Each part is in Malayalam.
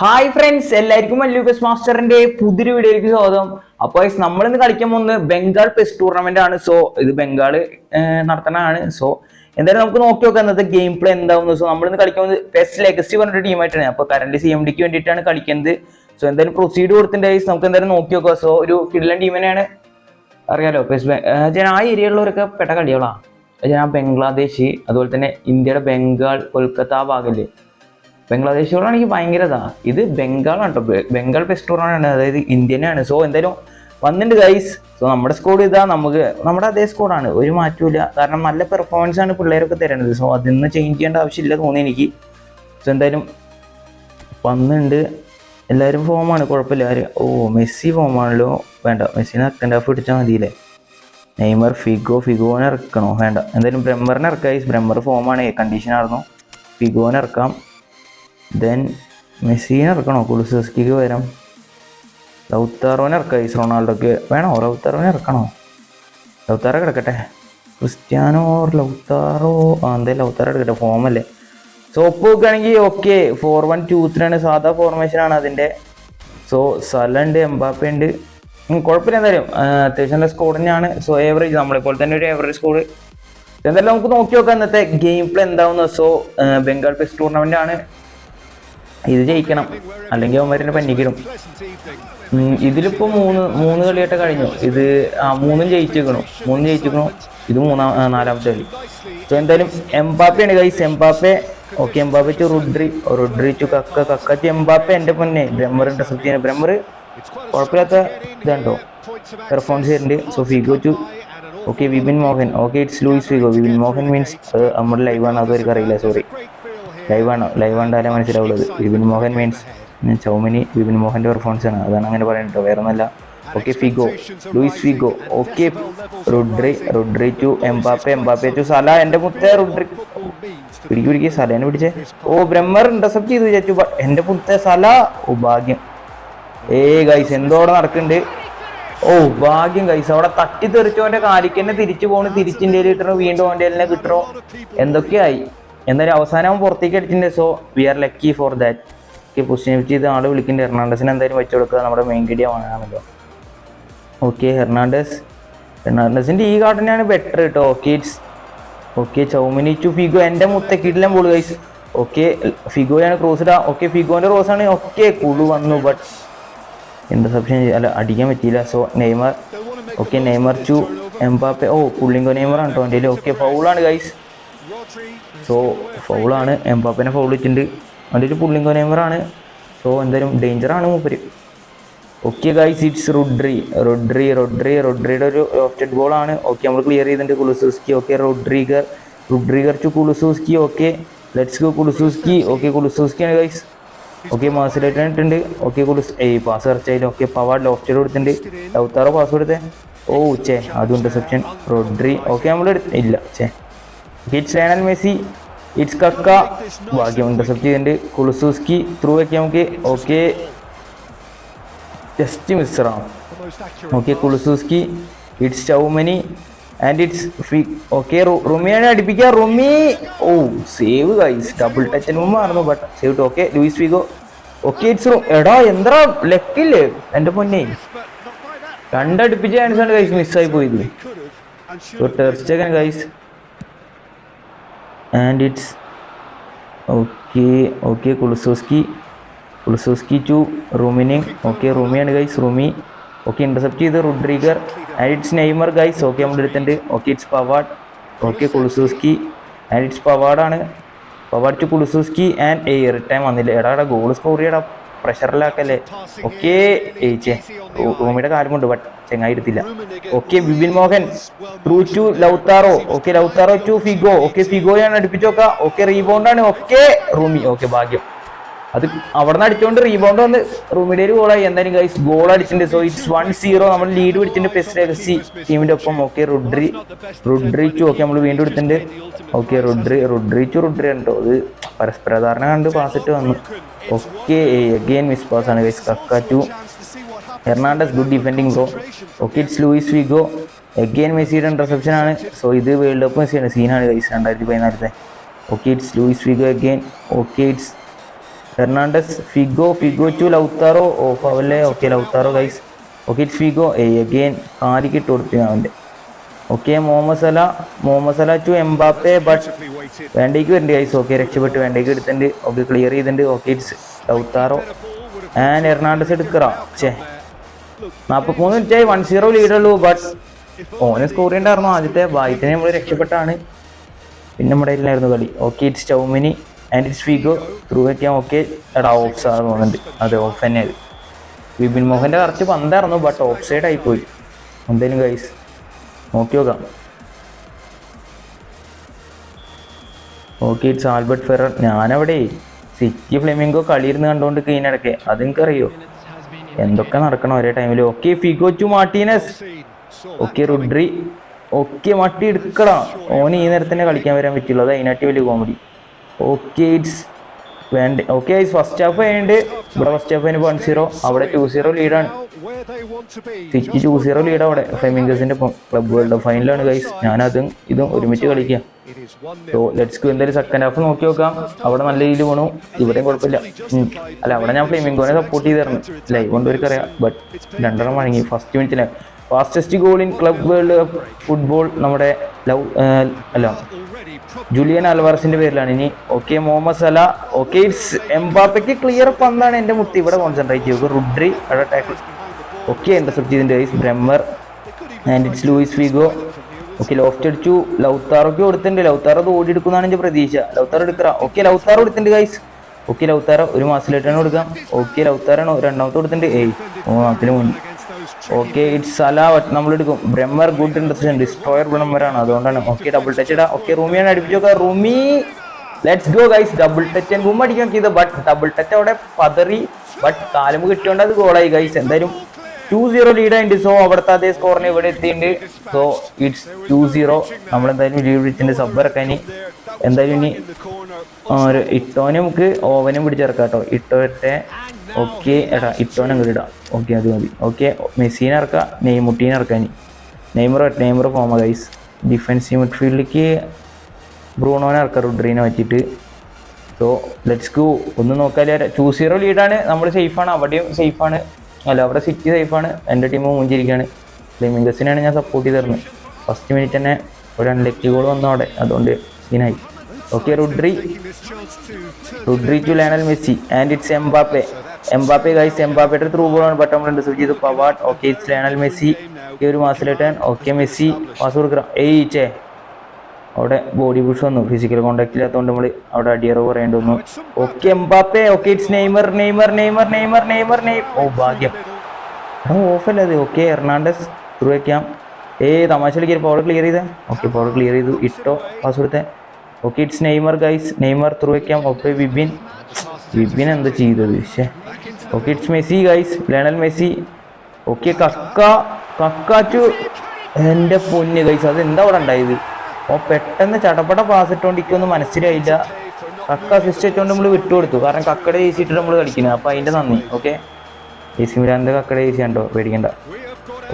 ഹായ് ഫ്രണ്ട്സ് എല്ലാവർക്കും മല്ലൂക്കസ് മാസ്റ്ററിന്റെ പുതിയൊരു വീഡിയോയിലേക്ക് സ്വാഗതം. അപ്പോൾ നമ്മൾ ഇന്ന് കളിക്കാൻ പോകുന്നത് ബംഗാൾ പെസ് ടൂർണമെന്റ് ആണ്. സോ ഇത് ബംഗാൾ നടത്തണതാണ് സോ എന്തായാലും നമുക്ക് നോക്കി നോക്കാം ഇന്നത്തെ ഗെയിം പ്ലേ എന്താവുന്നു. സോ നമ്മൾ ഇന്ന് കളിക്കാൻ പോകുന്നത് പെസ് ലെഗസി പറഞ്ഞൊരു ടീമായിട്ടാണ് അപ്പോൾ കറന്റ് സി എം ഡിക്ക് വേണ്ടിയിട്ടാണ് കളിക്കുന്നത്. സോ എന്തായാലും പ്രൊസീഡ് കൊടുത്തിട്ടുണ്ട് guys. നമുക്ക് എന്തായാലും നോക്കി നോക്കാം. സോ ഒരു ഫിഡിലൻ ടീമിനെയാണ് അറിയാലോ പെസ് ഞാൻ ആ ഏരിയയിലുള്ളവരൊക്കെ പെട്ട കളികളാണ് ഞാൻ ബംഗ്ലാദേശ് അതുപോലെ തന്നെ ഇന്ത്യയുടെ ബംഗാൾ കൊൽക്കത്ത ആ ബംഗ്ലാദേശികളാണ് എനിക്ക് ഭയങ്കര ഇതാണ് ഇത് ബംഗാളാണ് കേട്ടോ ബംഗാൾ ടൂർണമെന്റ് അതായത് ഇന്ത്യനാണ്. സോ എന്തായാലും വന്നിട്ടുണ്ട് ഗൈസ് സോ നമ്മുടെ സ്കോഡ് ഇതാ നമുക്ക് നമ്മുടെ അതേ സ്കോഡാണ് ഒരു മാറ്റമില്ല കാരണം നല്ല പെർഫോമൻസ് ആണ് പിള്ളേരൊക്കെ തരുന്നത്. സോ അതിൽ നിന്ന് ചേഞ്ച് ചെയ്യേണ്ട ആവശ്യമില്ല തോന്നി എനിക്ക്. സോ എന്തായാലും വന്നിട്ടുണ്ട് എല്ലാവരും ഫോമാണ് കുഴപ്പമില്ല. ആര്? ഓ മെസ്സി ഫോമാണല്ലോ വേണ്ട. മെസ്സിനെ സെക്കൻഡ് ഹാഫ് പിടിച്ചാൽ മതിയില്ലേ? നെയ്മർ ഫിഗോ ഫിഗോനെ ഇറക്കണോ? വേണ്ട. എന്തായാലും ബ്രഹ്മറിനെ ഇറക്കാം ബ്രഹ്മർ ഫോമാണ് കണ്ടീഷൻ ആയിരുന്നു. ഫിഗോനെ ഇറക്കാം. ദെൻ മെസ്സിനെ ഇറക്കണോ കുലുസസ്കിക്ക് വരാം ലൗത്താറോനെ ഇറക്കാം ഈസ് റൊണാൾഡോക്ക് വേണോ? ലൗത്താറോനെ ഇറക്കണോ? ലൗത്താറോ കിടക്കട്ടെ ക്രിസ്ത്യാനോ ലൗത്താറോ ആ എന്തേ ലൗത്താറോ കിടക്കട്ടെ ഫോമല്ലേ സോപ്പ് നോക്കുകയാണെങ്കിൽ okay four one two three ആണ് സാധാ ഫോർമേഷൻ ആണ് അതിന്റെ. സോ സലുണ്ട് എംബാപ്പ ഉണ്ട്. കുഴപ്പമില്ല എന്തായാലും. അത്യാവശ്യം നല്ല സ്കോർ തന്നെയാണ്. സോ ഏവറേജ് നമ്മളെപ്പോലെ തന്നെ ഒരു ഏവറേജ് സ്കോഡ് എന്തായാലും നമുക്ക് നോക്കി നോക്കാം ഇന്നത്തെ ഗെയിം പ്ലേ എന്താവുന്ന. സോ ബംഗാൾ പെസ് ടൂർണമെന്റ് ആണ്. ഇത് ജയിക്കണം. അല്ലെങ്കിൽ അവന്മാരെ പന്നിക്കിടും. ഇതിലിപ്പോ മൂന്ന് മൂന്ന് കളിയായിട്ട് കഴിഞ്ഞു. ഇത് ആ മൂന്നും ജയിച്ചിരിക്കണു. മൂന്നും ജയിച്ചിരിക്കണു. ഇത് മൂന്നാം നാലാമത്തെ കളി. സോ എന്തായാലും എംബാപ്പയാണ് guys Mbappe okay Mbappe to Rodri Rodri to Kaka. Kaka to Mbappe എന്റെ പൊന്നെ. ബ്രഹ്മർ ഇന്റർസെപ്റ്റ് ചെയ്യുന്നത് ബ്രഹ്മർ കുഴപ്പമില്ലാത്ത ഇതുണ്ടോ? പെർഫോമൻസ് ചെയ്യുന്നുണ്ട് so Figo to okay Vipin Mohan. Okay it's Luis Figo Vipin Mohan means നമ്മുടെ ലൈവാണ് അത് അവർക്ക് അറിയില്ല സോറി ലൈവാണോ ലൈവ് കണ്ടാലേ മനസ്സിലാവുള്ളത്? വിപിൻ മോഹൻ മീൻസ് ചൗമിനി വിപിൻ മോഹന്റെ പെർഫോമൻസ് ആണ്. അതാണ് അങ്ങനെ പറയുന്നത് വേറെ ഒന്നല്ല okay Figo Luis Figo okay Rodri Rodri to Mbappe Mbappe to Salah എന്റെ മുത്തേ റുഡ്രി പിടിക്കു പിടിക്ക്. സലേനെ പിടിച്ചേ. ഓ ബ്രഹ്മർ ഇന്റർസെപ്റ്റ് ചെയ്തു വിചാരിച്ചു. എന്റെ മുത്തേ സല ഓ ഭാഗ്യം ഏ ഗൈസ് എന്തോടെ നടക്കുന്നുണ്ട്? ഓ ഭാഗ്യം ഗൈസ് അവിടെ തട്ടി തെറിച്ചോന്റെ കാലിക്ക് തന്നെ തിരിച്ചു പോണ്. തിരിച്ചിന്റെ കിട്ടണോ? വീണ്ടും തന്നെ കിട്ടണോ? എന്തൊക്കെയായി? എന്തായാലും അവസാനം പുറത്തേക്ക് അടിച്ചിട്ടുണ്ട്. So we are lucky for that പൊസിഷനെ position ചെയ്ത് ആൾ വിളിക്കുന്നുണ്ട്. ഹെർണാണ്ടസിന് എന്തായാലും വെച്ചു കൊടുക്കുക. നമ്മുടെ മെയിൻ കിടിയ വാങ്ങാമല്ലോ ഓക്കെ ഹെർണാണ്ടസ്. ഹെർണാണ്ടസിന്റെ ഈ കാർഡ് തന്നെയാണ് ബെറ്റർ കേട്ടോ okay it's okay Tchouameni to Figo. എന്റെ മുത്തക്കിട്ടില്ല ബോൾ കൈസ് ഓക്കെ ഫിഗോയാണ് ക്രോസ് ഇടാ. ഓക്കെ ഫിഗോന്റെ ക്രോസ് ആണ്. ഓക്കെ കുളു വന്നു ബട്ട് ഇന്റർസെപ്ഷൻ അല്ല അടിക്കാൻ പറ്റിയില്ല. So Neymar okay Neymar to Mbappe. Oh പുള്ളിങ്കോ Neymar ആണ് എന്റെ ഓക്കെ ഫൗളാണ് ഗൈസ് സോ ഫൗളാണ് എംബാപ്പിനെ ഫൗൾ ഇട്ടിട്ടുണ്ട് അതിന്റെ ഒരു പുള്ളിംഗോ നെയ്മറാണ് സോ എന്തായാലും ഡേഞ്ചറാണ് മൂപ്പര്. Okay guys it's Rodri Rodri Rodri റൊഡ്രിയുടെ ഒരു ബോൾ ആണ്. ഓക്കെ നമ്മൾ ക്ലിയർ ചെയ്തിട്ടുണ്ട്. Kulusevski okay Rudiger Rudiger to Kulusevski okay let's go Kulusevski okay Kulusevski ആണ് ഗൈസ് ഓക്കെ മാസിലായിട്ട് ഇട്ടുണ്ട് ഓക്കെ കുളുസ് ഏയ് പാസ് കറച്ചായാലും ഓക്കെ പവാഡ് ലോഫ്റ്റഡ് കൊടുത്തിട്ടുണ്ട്. ലൗത്താറോ പാസ് കൊടുത്തേ. ഓ ചേ അതും ഇന്റർസെപ്ഷൻ റൊഡ്രി ഓക്കെ നമ്മൾ ഇല്ല ചേ ഇറ്റ്സ് ലയണൽ മെസ്സി ഇറ്റ്സ് കക്ക ഭാഗ്യം ഇന്റർസെപ്റ്റ് ചെയ്തിട്ടുണ്ട്. കുളുസൂസ്കി ത്രൂ വെക്കാം നമുക്ക് okay just മിസ്സറാണ് okay Kulusevski it's Tchouameni and it's phi okay റുമിയാണ് അടിപ്പിക്കുക. റുമി ഓ സേവ് ഗൈസ് ഡബിൾ ടച്ചിന് മുമ്പായിരുന്നു but save to okay Luis Figo. Okay it's room എടാ എന്താ ലെക്കില്ലേ? എന്റെ പൊന്നെ. രണ്ടടുപ്പിച്ച ആണ് ഗൈസ് മിസ്സായി പോയത്. Ter Stegen guys and it's okay okay Kulusevski Kulusevski to റൂമിനിങ് okay റൂമിയാണ് ഗൈസ് റൂമി ഓക്കെ ഇന്റർസെപ്റ്റ് ചെയ്ത് Rudiger and it's Neymar guys okay നമ്മുടെ എടുത്തിട്ടുണ്ട് okay it's Pavard okay Kulusevski and it's പവാഡാണ് Pavard to Kulusevski and air time വന്നില്ല. എടാ എടാ ഗോൾ സ്കോർ ചെയ്യടാ. പ്രഷറിലാക്കല്ലേ ഓക്കെ ഏച്ചേ. റൂമിയുടെ കാലമുണ്ട് ബട്ട് ചെങ്ങായി എടുത്തില്ല. Okay Vipin Mohan through to Lautaro okay Lautaro to Figo okay ഫിഗോയാണ് അടുപ്പിച്ച് നോക്കാം ഓക്കെ റീബൗണ്ട് ആണ് ഓക്കെ റൂമി ഓക്കെ ഭാഗ്യം. അത് അവിടെ നിന്ന് അടിച്ചോണ്ട് റീബൗണ്ട് വന്ന് റൂമിലേര് ഗോളായി എന്തായാലും ഗൈസ് ഗോൾ അടിച്ചിട്ടുണ്ട്. സോ ഇറ്റ്സ് വൺ സീറോ നമ്മൾ ലീഡ് പിടിച്ചിട്ടുണ്ട് പെസ്റ്റ് എഫ് സി ടീമിന്റെ ഒപ്പം. Okay Rodri Rodri to okay നമ്മൾ വീണ്ടും എടുത്തിട്ടുണ്ട്. ഓക്കെ റുഡ്രി റുഡ്രി ടു റുഡ്രി ഉണ്ടോ അത് പരസ്പര ധാരണ കണ്ട് പാസിട്ട് വന്നു. ഓക്കെ അഗെയിൻ മിസ് പാസ് ആണ് guys Kaka to Hernandez good defending bro okay it's Luis Figo again മെസ്സിയുടെ ഇന്റർസെപ്ഷൻ ആണ്. സോ ഇത് വേൾഡ് കപ്പ് മെസ്സിയാണ് സീനാണ് ഗൈസ് രണ്ടായിരത്തി പതിനാലത്തെ okay it's Luis Figo again okay it's Hernandez Figo Figo to Lautaro off ആവല്ലേ okay Lautaro guys okay Figo ഏ അഗെയിൻ കാലിക്ക് ഇട്ട് കൊടുത്തു അവന്റെ okay Mo Salah Mo Salah to Mbappe but van Dijk വരുന്നുണ്ട് ഗൈസ് ഓക്കെ രക്ഷപ്പെട്ട്. വേണ്ടേക്ക് എടുത്തിട്ടുണ്ട്. ഓക്കെ ക്ലിയർ ചെയ്തിട്ടുണ്ട്. Okay it's Lautaro and Hernandez എടുക്കറ. ചേ നാൽപ്പത്തിമൂന്ന് മിനിറ്റായി വൺ സീറോ ലീഡുള്ളൂ ബട്ട് ഓനെ സ്കോർ ചെയ്യണ്ടായിരുന്നു ആദ്യത്തെ. ബായത്തിനെ നമ്മൾ രക്ഷപ്പെട്ടാണ്. പിന്നെ നമ്മുടെ കളി. Okay it's Tchouameni and it's Figo through വയ്ക്കാൻ ഓക്കെ എടാ ഓഫ് സാർ തോന്നുന്നുണ്ട് അതെ ഓഫ് തന്നെ അത്. വിപിൻ മോഹന്റെ കറക്റ്റ് പന്തായിരുന്നു ബട്ട് ഓഫ് സൈഡ് ആയിപ്പോയി എന്തായാലും ഗൈസ് നോക്കി നോക്കാം. ഓക്കെ ഇറ്റ്സ് ആൽബർട്ട് ഫെറർ ഞാനവിടെ സിറ്റി ഫ്ലെമിംഗോ കളിയിരുന്ന് കണ്ടുകൊണ്ട് കഴിഞ്ഞിടക്കെ അത് എനിക്കറിയോ എന്തൊക്കെ നടക്കണം ഒരേ ടൈമിൽ okay Figo to Martinez okay Rodri okay മട്ടി എടുക്കടാ. ഓന് ഈ നേരത്തന്നെ കളിക്കാൻ വരാൻ പറ്റുള്ളൂ അത് അതിനാട്ടി വലിയ കോമഡി ഓക്കെ ഇറ്റ്സ് വേണ്ട. ഓക്കെ ഫസ്റ്റ് ഹാഫ് കഴിഞ്ഞിട്ട് ഇവിടെ ഫസ്റ്റ് ഹാഫ് അതിന് വൺ സീറോ അവിടെ ടു സീറോ ലീഡാണ് സിറ്റി ടു സീറോ ലീഡ് അവിടെ ഫെമിംഗസിന്റെ ക്ലബ് വേൾഡ് ഫൈനലാണ് ഗൈസ് ഞാനതും ഇതും ഒരുമിച്ച് കളിക്കുക സോ ലെറ്റ്സ് ഗോ എന്തായാലും സെക്കൻഡ് ഹാഫ് നോക്കി നോക്കാം. അവിടെ നല്ല രീതിയിൽ പോണു. ഇവിടെയും കുഴപ്പമില്ല. അല്ല അവിടെ ഞാൻ ഫ്ലെമിംഗോനെ സപ്പോർട്ട് ചെയ്തിരുന്നു. ലൈവ് കൊണ്ട് അറിയാം ബട്ട് രണ്ടെണ്ണം വഴങ്ങി. ഫസ്റ്റ് മിനിറ്റിന് fastest goal in club world cup football നമ്മുടെ ലവ് അല്ല ജൂലിയൻ അൽവാർസിന്റെ പേരിലാണ്. ഇനി okay Mohamed Salah okay it's എംബാപ്പയ്ക്ക് clear പന്താണ് എന്റെ മുത്തി ഇവിടെ കോൺസെൻട്രേറ്റ് ചെയ്തു റുഡ്രി അവിടെ ടാക്കിൾ ഓക്കെ ഇന്റർസെപ്റ്റ് ചെയ്തിട്ടുണ്ട് guys Bremer and it's Luis Figo. Okay loft അടിച്ചു. ലൗത്താറൊക്കെ കൊടുത്തിട്ടുണ്ട്. ലൗത്താറോ അത് ഓടി എടുക്കുന്നതാണ് എന്റെ പ്രതീക്ഷ. ലൗത്താറോ എടുക്കറ. ഓക്കെ ലൗത്താറോ കൊടുത്തിട്ടുണ്ട് ഗൈസ് ഓക്കെ ലൗത്താറോ ഒരു മാസത്തിലായിട്ടാണ് കൊടുക്കാം ഓക്കെ ലൗത്താറാണ്. രണ്ടാമത്തെ കൊടുത്തിട്ടുണ്ട്. ഏയ് ഓ അതിന് മുന്നിൽ ഓക്കെ ഇറ്റ്സ് നമ്മൾ എടുക്കും ബ്രഹ്മർ ഗുഡ് ഇൻട്രസ്റ്റ് ഡിസ്ട്രോയർ ബ്രഹ്മറാണ് അതുകൊണ്ടാണ്. ഓക്കെ ഡബിൾ ടച്ച് ഇടാ. ഓക്കെ റൂമിയാണ് അടുപ്പിച്ച് നോക്കാം റൂമി let's go guys double touch room അടിക്കാൻ ചെയ്ത്. ബട്ട് ഡബിൾ ടച്ച് അവിടെ പതറി. ബട്ട് കാലുമ്പ് കിട്ടിയോണ്ട് അത് ഗോളായി ഗൈസ് എന്തായാലും ടു സീറോ ലീഡ് ആയിട്ട് സോ അവിടുത്തെ അതേ സ്കോറിന് ഇവിടെ എത്തിയിട്ടുണ്ട് സോ ഇറ്റ്സ് ടു സീറോ നമ്മളെന്തായാലും ലീഡ് വിളിച്ചിട്ടുണ്ട് സബ് ഇറക്കാൻ ഇനി. എന്തായാലും ഇനി ഒരു ഇട്ടോനെ നമുക്ക് ഓവനും പിടിച്ചിറക്കാം കേട്ടോ. ഇട്ടോത്തെ ഓക്കെ എടാ ഇപ്പോൾ അങ്ങോട്ട് ഇടാം. ഓക്കെ അത് മതി. ഓക്കെ മെസ്സീനെ ഇറക്കുക നെയ്മുട്ടീനെ ഇറക്കാം ഇനി നെയ്മർ നെയ്മർ പോമ ഗൈസ് ഡിഫൻസീവ് മിഡ്ഫീൽഡിലേക്ക് ബ്രൂണോനെ ഇറക്കാം റുഡ്രീനെ വെച്ചിട്ട് സോ ലെറ്റ്സ് ഗോ ഒന്ന് നോക്കാൽ ടു സീറോ ലീഡാണ് നമ്മൾ സേഫാണ് അവിടെയും സേഫാണ് അല്ല അവിടെ സിറ്റി സേഫാണ് എന്റെ ടീം മുഞ്ചിരിക്കുകയാണ് ഫ്ലിമിംഗസിനാണ് ഞാൻ സപ്പോർട്ട് ചെയ്തിരുന്നത്. ഫസ്റ്റ് മിനിറ്റ് തന്നെ ഒരു അൺലക്കി ഗോൾ വന്നു അവിടെ. അതുകൊണ്ട് സീനായി okay Rodri Rodri to Lionel Messi and it's Mbappe Mbappe guys എംബാപ്പയുടെ through ബോളാണ് ബട്ട് റിസീവ് ചെയ്ത്. Pavard okay it's Lionel Messi ഈ ഒരു മാസത്തിലിട്ടാൻ ഓക്കെ മെസ്സി പാസ് കൊടുക്കാം ഏയ് ചേ അവിടെ ബോഡി പുഷ് വന്നു. ഫിസിക്കൽ കോണ്ടാക്ട് ഇല്ലാത്തതുകൊണ്ട് നമ്മൾ അവിടെ അടിയറവ് പറയേണ്ടി വന്നു. Okay Mbappe okay it's Neymar Neymar Neymar Neymar Neymar Neymar ഓ ഭാഗ്യം. എടാ ഓഫല്ല അത്? ഓക്കെ എർണാണ്ടസ് ത്രൂ വയ്ക്കാം ഏ തമാശ കളിക്കാൻ പവർ ക്ലിയർ ചെയ്തേ. ഓക്കെ പവർ ക്ലിയർ ചെയ്തു. ഇട്ടോ പാസ് കൊടുത്തേ. Okay it's Neymar guys Neymar through വയ്ക്കാം ഓക്കെ വിപിൻ വിപിൻ എന്താ ചെയ്തത്? പക്ഷേ okay it's Messi guys Lionel Messi. Okay Kaka. Kaka to എന്റെ പൊന്ന് ഗൈസ് അത് എന്താ അവിടെ ഉണ്ടായത്? ഓ പെട്ടെന്ന് ചടപട പാസ് ഇട്ടുകൊണ്ടിരിക്കുമെന്ന് മനസ്സിലായില്ല. കക്ക അസിസ്റ്റ് വെച്ചുകൊണ്ട് നമ്മൾ വിട്ടുകൊടുത്തു കാരണം കക്കടെ ഏസിട്ട് നമ്മൾ കളിക്കുന്നത് അപ്പോൾ അതിന്റെ നന്ദി. ഓക്കെ എ സി മിരാന്റെ കക്കടെ ഏസി കണ്ടോ? പേടിക്കണ്ട.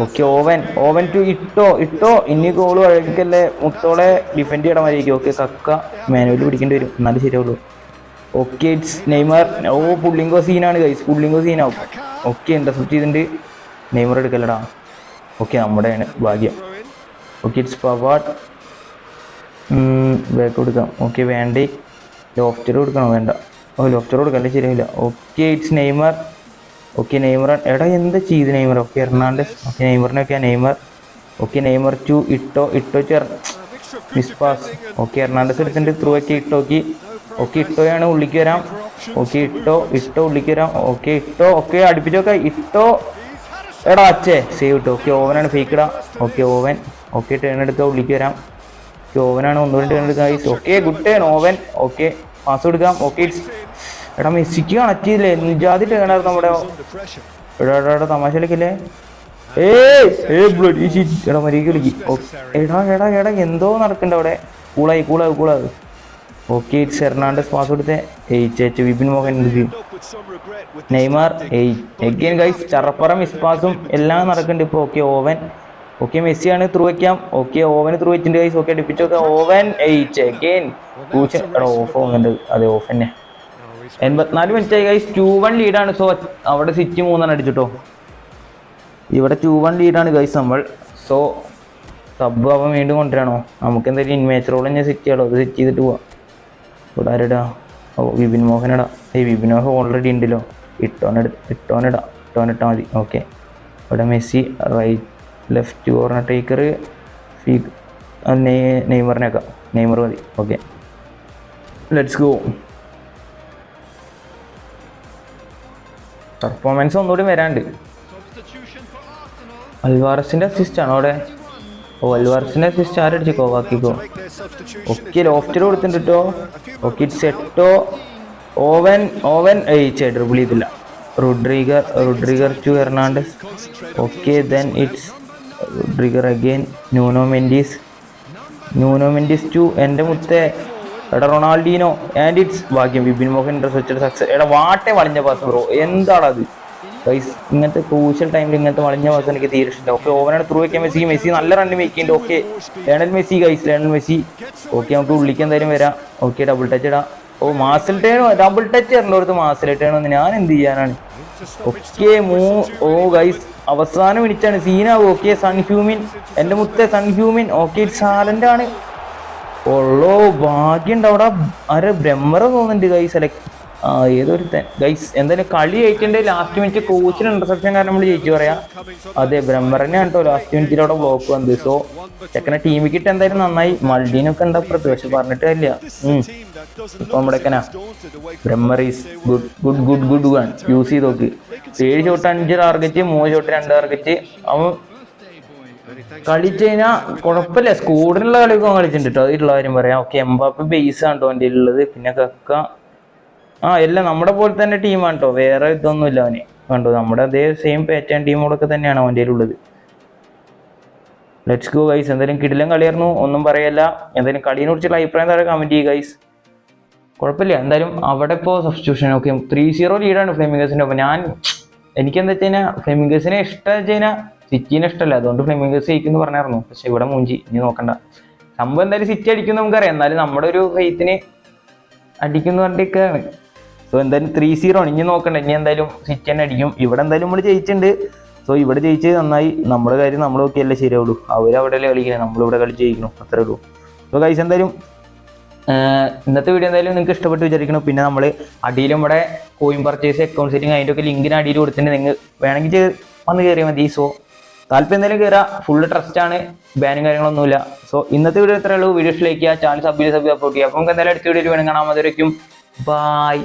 ഓക്കെ ഓവൻ ഓവൻ ടു ഇട്ടോ ഇട്ടോ? ഇനി ഗോൾ വഴക്കല്ലേ മുത്തോളെ ഡിഫെൻഡ് ചെയ്യണം മാതിരിക്കും ഓക്കെ കക്ക മാനുവൽ പിടിക്കേണ്ടി വരും. എന്നാലും ശരിയാവുള്ളൂ. Okay it's Neymar. ഓ പുള്ളിങ്കോ സീനാണ് ഗൈസ് പുള്ളിങ്കോ സീനാവും ഓക്കെ ഇന്റർസെപ്റ്റ് ചെയ്തിട്ടുണ്ട്. നെയ്മർ എടുക്കല്ലടാ ഓക്കെ നമ്മുടെയാണ് ഭാഗ്യം. ഓക്കെ ഇറ്റ്സ് പവാട്ട് ബാക്ക് കൊടുക്കാം. ഓക്കെ വേണ്ടേ. ലോഫ്റ്റർ കൊടുക്കണോ? വേണ്ട. ഓ ലോഫ്റ്റർ കൊടുക്കല്ലേ ശരിയാവില്ല okay it's Neymar. Okay Neymar എടാ എന്താ ചെയ്ത് നെയ്മർ? ഓക്കെ എർണാണ്ടസ് ഓക്കെ നെയ്മറിനൊക്കെ നെയ്മർ ഓക്കെ നെയ്മർ ടു ഇട്ടോ ഇട്ടോ ചേർ മിസ് പാസ് ഓക്കെ എർണാണ്ടസ് എടുത്തിട്ട് ത്രൂ ഒക്കെ ഇട്ടോക്കി ഓക്കെ ഇട്ടോയാണ് ഉള്ളിക്ക് വരാം. ഓക്കെ ഇട്ടോ ഇട്ടോ ഉള്ളിക്ക് വരാം. ഓക്കെ ഇട്ടോ ഓക്കെ അടുപ്പിച്ചോക്കെ ഇട്ടോ എടാ അച്ഛേ സേവ് ഇട്ടോ. ഓക്കെ ഓവനാണ് ഫേക്ക് ഇടാം. Okay Owen. ഓക്കെ ടേൺ എടുക്കുക ഉള്ളിക്ക് വരാം. ഓക്കെ ഓവനാണ് ഒന്നുകൂടി ടേൺ എടുക്കുക okay good turn Owen. Okay pass കൊടുക്കാം. ഓക്കെ എടാ മെസ്സിക്ക് കണക്ട് ചെയ്തില്ലേ നിജാതി ടേണായിരുന്നു നമ്മുടെ തമാശ കളിക്കില്ലേ ബ്ലഡി എടാ എടാ എടാ എന്തോ നടക്കണ്ട അവിടെ. കൂളായി കൂളാവ് കൂളാവ് ഓക്കെ ഇറ്റ്സ് എർണാണ്ടസ് പാസ് കൊടുത്തേ. ഏയ് ചേച്ച് വിപിൻ മോഹൻ നെയ്മാർ ഏയ് ഗൈസ് ചറപ്പറ മിസ് പാസും എല്ലാം നടക്കുന്നുണ്ട് ഇപ്പൊ. Okay Owen. ഓക്കെ മെസ്സിയാണ് ത്രൂ വെക്കാം. ഓക്കെ ഓവന് ത്രൂ വെച്ചിട്ടുണ്ട് ഗൈസ് ഓക്കെ ഡിപ്പിച്ച് നോക്കാം. ഓവൻ എയ്റ്റ് എഗെയിൻ ഓഫ് ഓവന്റെ അതെ ഓഫ് തന്നെ. എൺപത്തിനാല് മിനിറ്റ് ആയി ഗൈസ് ടു വൺ ലീഡാണ് സോ അവിടെ സിറ്റി മൂന്നെണ്ണം അടിച്ചിട്ടോ? ഇവിടെ ടു വൺ ലീഡാണ് ഗൈസ് നമ്മൾ. സോ സബ് അവൻ വീണ്ടും കൊണ്ടുവരണോ? നമുക്ക് എന്തായാലും ഇൻമേച്ചറോളം ഞാൻ സെറ്റ് ചെയ്യാലോ അത് സെറ്റ് ചെയ്തിട്ട് പോവാം. ഇവിടെ ആരെടാ? ഓ വിപിൻ മോഹനടാ ഏയ് വിപിൻ മോഹൻ ഓൾറെഡി ഉണ്ടല്ലോ. ഇട്ടോനെട ഇട്ടോനിടാ ഇട്ടോനിട്ടാൽ മതി. ഓക്കെ ഇവിടെ Messi right left corner taker ഫീ നെയ്മറിനേക്കാം നെയ്മർ മതി. ഓക്കെ ലെറ്റ്സ് ഗോ പെർഫോമൻസ് ഒന്നുകൂടി വരാണ്ട്. അൽവാറസിന്റെ അസിസ്റ്റ് ആണോ അവിടെ? ഓ അൽവാറസിന്റെ അസിസ്റ്റ് ആരടിച്ചു കോവാക്കിക്കോ ഓക്കെ ലോഫ്റ്റർ കൊടുത്തിട്ടുണ്ട് okay it's Eto'o Owen Owen ഏയ് ഡ്രിബിൾ ചെയ്തില്ല. Rudiger Rudiger to Hernandez okay then it's Rudiger again Nuno Mendes. Nuno Mendes to എന്റെ മുത്തേ എടാ റൊണാൾഡീനോ ആൻഡ് ഇറ്റ്സ് ഭാഗ്യം വിപിൻ മോഹൻ സക്സസ് എടാ വാട്ടെ വളഞ്ഞ പാസ് ബ്രോ. എന്താണത് ഗൈസ് ഇങ്ങനത്തെ ക്രൂഷ്യൽ ടൈമിൽ ഇങ്ങനത്തെ വളഞ്ഞ പാസ് എനിക്ക് തീരെ ഇഷ്ടമില്ല ഓക്കെ ഓവനാണ് ത്രൂ വെക്കാൻ മെസ്സി. മെസ്സി നല്ല run make okay Lionel Messi guys Lionel Messi. Okay നമുക്ക് ഉള്ളിക്ക് എന്തായാലും വരാം. ഓക്കെ ഡബിൾ ടച്ച് ഇടാം. ഓ മാസിൽ ടേണോ ഡബിൾ ടച്ച് ഇറണ്ടോടത്ത് മാസിൽ ടേണോ ഞാൻ എന്ത് ചെയ്യാനാണ്? ഓക്കെ മൂ ഓ ഗൈസ് അവസാന മിനിറ്റാണ് സീനാവും. ഓക്കെ സൺ ഹ്യൂമിൻ എന്റെ മുത്തേ സൺ ഹ്യൂമിൻ ഓക്കെ സാലന്റ് ആണ്. ഉള്ളോ ഭാഗ്യണ്ട് അവിടെ. അര ബ്രഹ്മറ തോന്നുന്നുണ്ട് ഗൈസ് അല്ലെ ആ ഏതൊരു ഗൈസ് എന്തായാലും കളി ആയിട്ടുണ്ട് ലാസ്റ്റ് മിനിറ്റ് കോച്ചിന് ഇന്റർസെപ്ഷൻ കാരണം നമ്മൾ ജയിച്ചു പറയാം. അതെ ബ്രഹ്മറിനെ കേട്ടോ ലാസ്റ്റ് മിനിറ്റിൽ അവിടെ ബ്ലോക്ക് വന്നത് സോ ചെക്കനെ ടീമിൽ കിட்ட എന്തായാലും നന്നായി. മൾഡീനൊക്കെ എന്താ പ്രത്യേകിച്ച് പറഞ്ഞിട്ട് ഇല്ല ഇപ്പൊ നമ്മുടെ ചെക്കനാ. ബ്രഹ്മറീസ് good good good good one use ചെയ്ത് നോക്ക്. ഏഴ് ഷോട്ട് അഞ്ച് ടാർഗറ്റ് മൂന്ന് ഷോട്ട് രണ്ട് ടാർഗറ്റ് അവൻ കളിച്ചു കഴിഞ്ഞാൽ കുഴപ്പമില്ല സ്കൂളിനുള്ള കളിയൊക്കെ കളിച്ചിട്ടുണ്ട് കേട്ടോ അതിലുള്ള കാര്യം പറയാം. ഓക്കെ എംബാപ്പ് ബേസ് ആണ് കേട്ടോ എന്റെ ഉള്ളത്. പിന്നെ കക്ക. ആ എല്ലാം നമ്മുടെ പോലെ തന്നെ ടീമാണ് കേട്ടോ വേറെ ഇതൊന്നുമില്ല അവന്. കണ്ടോ? നമ്മുടെ അതേ സെയിം പാറ്റേൺ ടീമോടൊക്കെ തന്നെയാണ് അവന്റെ ഉള്ളത്. ലെറ്റ്സ് ഗോ ഗൈസ് എന്തായാലും കിടിലം കളിയായിരുന്നു. ഒന്നും പറയല്ല. എന്തായാലും കളിയെ കുറിച്ചുള്ള അഭിപ്രായം താഴെ കമന്റ് ചെയ്യുക ഗൈസ് കുഴപ്പമില്ല. എന്തായാലും അവിടെ ഇപ്പോൾ സബ്സ്റ്റിറ്റ്യൂഷൻ ഓക്കെ ത്രീ സീറോ ലീഡാണ് ഫ്ലെമിംഗേഴ്സിന്റെ അപ്പോൾ ഞാൻ എനിക്കെന്താ വെച്ച് കഴിഞ്ഞാൽ ഫ്ലെമിംഗേഴ്സിനെ ഇഷ്ടം വെച്ച് കഴിഞ്ഞാൽ സിറ്റിനെ ഇഷ്ടമല്ല. അതുകൊണ്ട് ഫ്ലെമിംഗേഴ്സ് ജയിക്കുന്നു പറഞ്ഞായിരുന്നു. പക്ഷെ ഇവിടെ മൂഞ്ചി. ഇനി നോക്കണ്ട. സംഭവം എന്തായാലും സിറ്റി അടിക്കും നമുക്കറിയാം. എന്നാലും നമ്മുടെ ഒരു ഫെയ്ത്തിന് അടിക്കുന്ന പറഞ്ഞിട്ടൊക്കെയാണ് സോ എന്തായാലും ത്രീ സീറോ ആണ്. ഇനി നോക്കണ്ട. ഇനി എന്തായാലും സിറ്റി തന്നെ അടിക്കും. ഇവിടെ എന്തായാലും നമ്മൾ ജയിച്ചിട്ടുണ്ട്. സോ ഇവിടെ ജയിച്ച് നന്നായി. നമ്മുടെ കാര്യം നമ്മൾ നോക്കിയല്ലേ ശരിയാവുള്ളൂ. അവരവിടെ അല്ലേ കളിക്കുന്നത് നമ്മളിവിടെ കളി ജയിക്കണം. അത്രേ ഉള്ളൂ. സോ കൈസ് എന്തായാലും ഇന്നത്തെ വീഡിയോ എന്തായാലും നിങ്ങൾക്ക് ഇഷ്ടപ്പെട്ട് വിചാരിക്കണം പിന്നെ നമ്മൾ അടിയിലും ഇവിടെ കോയിൻ പർച്ചേസ് അക്കൗണ്ട് സെറ്റിംഗ് അതിന്റെ ഒക്കെ ലിങ്കിന് അടിയിൽ കൊടുത്തിട്ടുണ്ട്. നിങ്ങൾ വേണമെങ്കിൽ വന്ന് കയറിയാൽ മതി. സോ താല്പര്യം എന്തായാലും കയറാം. ഫുള്ള് ട്രസ്റ്റ് ആണ്. ബാനും കാര്യങ്ങളൊന്നുമില്ല. സോ ഇന്നത്തെ വീഡിയോ ഇത്രയേ ഉള്ളൂ. ലൈക്ക് ചെയ്യുക. ചാനൽ സബ്ജി സബ്ജി സപ്പോർട്ട് ചെയ്യുക. അപ്പോൾ നമുക്ക് എന്തായാലും അടുത്ത വീഡിയോ വേണം കാണാൻ മതി ബൈ